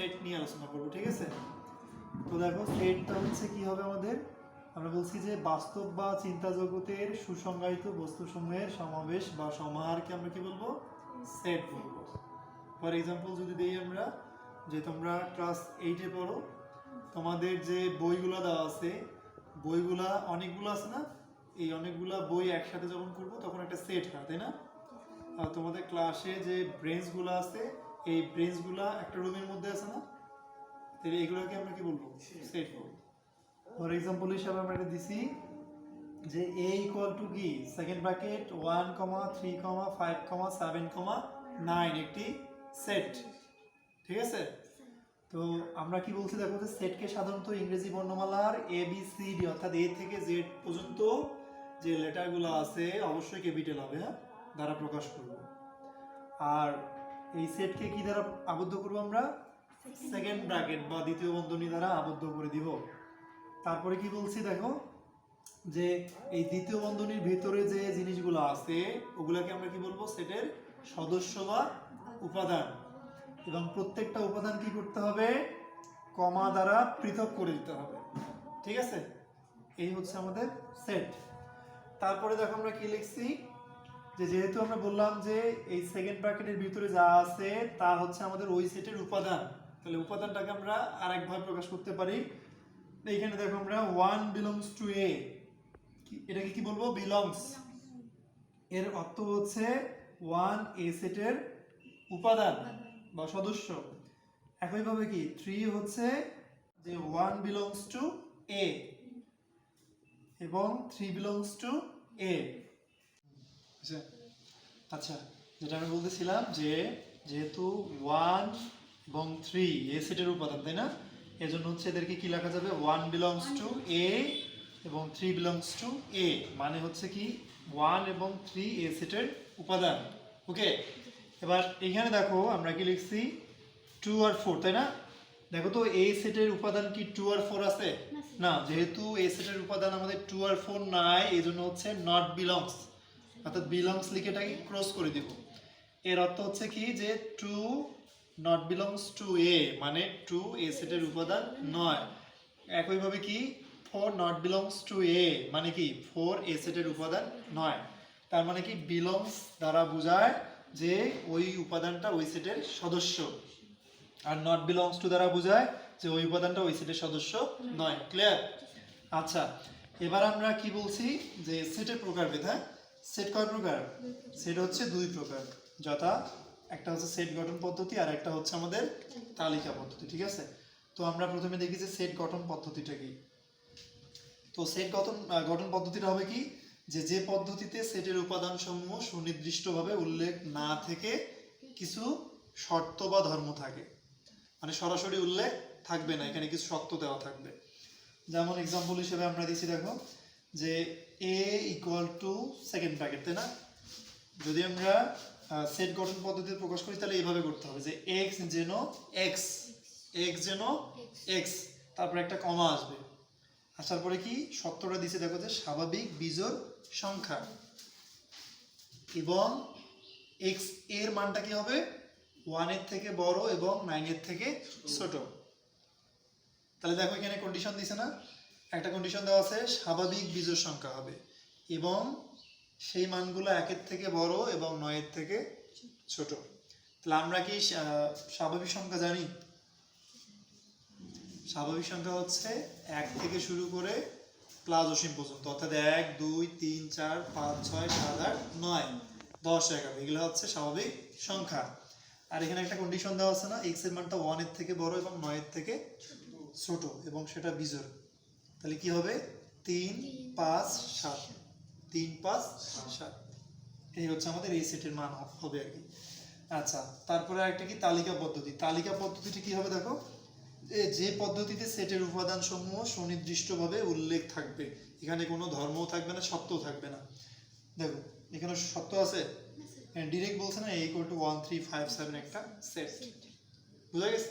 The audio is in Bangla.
সেট নিয়ে আলোচনা করব, ঠিক আছে? তো দেখো, সেটটা হচ্ছে কি হবে আমাদের? আমরা বলছি যে বাস্তব বা চিন্তা জগতের সুসংজ্ঞায়িত বস্তুসমূহের সমাবেশ বা সমাহারকে আমরা কি বলব? সেট বলব। ফর এক্সাম্পল যদি দিই আমরা যে তোমরা ক্লাস এইটে পড়ো, তোমাদের যে বইগুলো দেওয়া আছে, বইগুলা অনেকগুলো আছে না? এই অনেকগুলা বই একসাথে যখন করব, তখন একটা সেট হয়, তাই না? আর তোমাদের ক্লাসে যে ব্রেঞ্চগুলো আছে এই ব্রেঞ্চগুলো একটা রুমের মধ্যে আছে না? তাহলে এগুলোকে আমরা কি বলব? সেট বলব ফর এক্সাম্পল হিসাবে আমরা এটা দিছি যে এ ইকুয়াল টু কি? Second bracket one comma three comma five comma seven comma nine একটি সেট ঠিক আছে? তো আমরা কি বলছি? দেখো যে সেটকে সাধারণত ইংরেজি বর্ণমালার এ বি সি ডি অর্থাৎ এ থেকে জেড পর্যন্ত যে লেটারগুলো আছে, অবশ্যই ক্যাপিটাল হবে হ্যাঁ? দ্বারা প্রকাশ করব। আর এই সেটকে কি দ্বারা আবদ্ধ করব আমরা? সেকেন্ড ব্র্যাকেট বা দ্বিতীয় বন্ধনী দ্বারা আবদ্ধ করে দিব। তারপরে কি বলছি দেখো? যে এই দ্বিতীয় বন্ধনীর ভিতরে যে জিনিসগুলো আছে, ওগুলাকে আমরা কি বলব? সেটের সদস্য বা উপাদান। এবং প্রত্যেকটা উপাদান কি করতে হবে? কমা দ্বারা পৃথক করে দিতে হবে। ঠিক আছে? এই হচ্ছে আমাদের সেট। তারপরে দেখো আমরা কি লিখছি? যে যেহেতু আমরা বললাম যে এই সেকেন্ড ব্র্যাকেটের ভিতরে যা আছে, তা হচ্ছে আমাদের ওই সেটের উপাদান। তাহলে উপাদানটাকে আমরা আরেকভাবে প্রকাশ করতে পারি। এইখানে দেখো আমরা ওয়ান বিলংস টু এ এটাকে কি বলব? বিলংস এর অর্থ হচ্ছে ওয়ান এ সেটের উপাদান বা সদস্য। একইভাবে কি? থ্রি হচ্ছে যে ওয়ান বিলংস টু এ এবং থ্রি বিলংস টু এ আচ্ছা যেটা আমি বলতেছিলাম যে যেহেতু ওয়ান এবং থ্রি এ সেটের উপাদান তাই না? এজন্য হচ্ছে এদেরকে কি লেখা যাবে? ওয়ান বিলংস টু এ এবং থ্রি বিলংস টু এ মানে হচ্ছে কি ওয়ান এবং থ্রি এ সেটের উপাদান ওকে এবার এখানে দেখো আমরা কি লিখছি? টু আর ফোর তাই না? দেখো তো এ সেটের উপাদান কি টু আর ফোর আছে? না যেহেতু এ সেটের উপাদান আমাদের টু আর ফোর নাই এই জন্য হচ্ছে নট বিলংস অর্থাৎ বিলংস লিখে এটাকে ক্রস করে দিব। এর অর্থ হচ্ছে কি যে two not belongs to A মানে টু এ সেটের উপাদান নয়। একইভাবে কি four not belongs to A মানে কি ফোর এ সেটের উপাদান নয়। তার মানে কি বিলংস দ্বারা বোঝায় যে ওই উপাদানটা ওই সেটের সদস্য। আর নট বিলংস টু দ্বারা বোঝায় যে ওই উপাদানটা ওই সেটের সদস্য নয়। ক্লিয়ার আচ্ছা এবার আমরা কি বলছি? যে সেটের প্রকারভেদ হ্যাঁ? সেট কয় প্রকার? সেট হচ্ছে দুই প্রকার। যথা একটা হচ্ছে সেট গঠন পদ্ধতি আর একটা হচ্ছে আমাদের তালিকা পদ্ধতি, ঠিক আছে? তো আমরা প্রথমে দেখি যে সেট গঠন পদ্ধতিটা কি। তো সেট গঠন গঠন পদ্ধতিটা হবে কি? যে যে পদ্ধতিতে সেটের উপাদান সমূহ সুনির্দিষ্টভাবে উল্লেখ না থেকে কিছু শর্ত বা ধর্ম থাকে। মানে সরাসরি উল্লেখ থাকবে না, এখানে কিছু শর্ত দেওয়া থাকবে। যেমন এক্সাম্পল হিসেবে আমরা দিচ্ছি, দেখো যে A equal to second bracket তাই না? যদি আমরা সেট গঠন পদ্ধতি প্রকাশ করি, তাহলে এইভাবে করতে হবে যে এক্স যেন এক্স এক্স যেন এক্স তারপরে একটা কমা আসবে। আসার পরে কি? সত্যটা দিছে, দেখো যে স্বাভাবিক বিজোড় সংখ্যা। এবং এক্সের মানটা কি হবে? ওয়ানের থেকে বড় এবং নাইনের থেকে ছোট। তাহলে দেখো এখানে কন্ডিশন দিছে না। একটা কন্ডিশন দেওয়া আছে, স্বাভাবিক বিজোড় সংখ্যা হবে। এবং সেই মানগুলো একের থেকে বড় এবং নয়ের থেকে ছোট। তাহলে আমরা কি স্বাভাবিক সংখ্যা জানি? স্বাভাবিক সংখ্যা হচ্ছে এক থেকে শুরু করে প্লাস অসীম পর্যন্ত। অর্থাৎ এক, দুই, তিন, চার, পাঁচ, ছয়, সাত, আট, নয়, দশ, এগারো, এগুলো হচ্ছে স্বাভাবিক সংখ্যা। আর এখানে একটা কন্ডিশন দেওয়া আছে না এক্সের মানটা ওয়ানের থেকে বড় এবং নয়ের থেকে ছোট। এবং সেটা বিজোড় তাহলে কি হবে? তিন পাঁচ সাত। তিন পাঁচ সাত। এই হচ্ছে আমাদের এই সেটের মান হবে আর কি। আচ্ছা তারপরে একটা কি? তালিকা পদ্ধতি। তালিকা পদ্ধতিটি কি হবে দেখো? যে পদ্ধতিতে সেটের উপাদান সমূহ সুনির্দিষ্টভাবে উল্লেখ থাকবে এখানে কোনো ধর্মও থাকবে না সত্যও থাকবে না। দেখো এখানে সত্য আছে? ডিরেক্ট বলছে না এই equal to one three five seven একটা সেট বুঝা গেছে?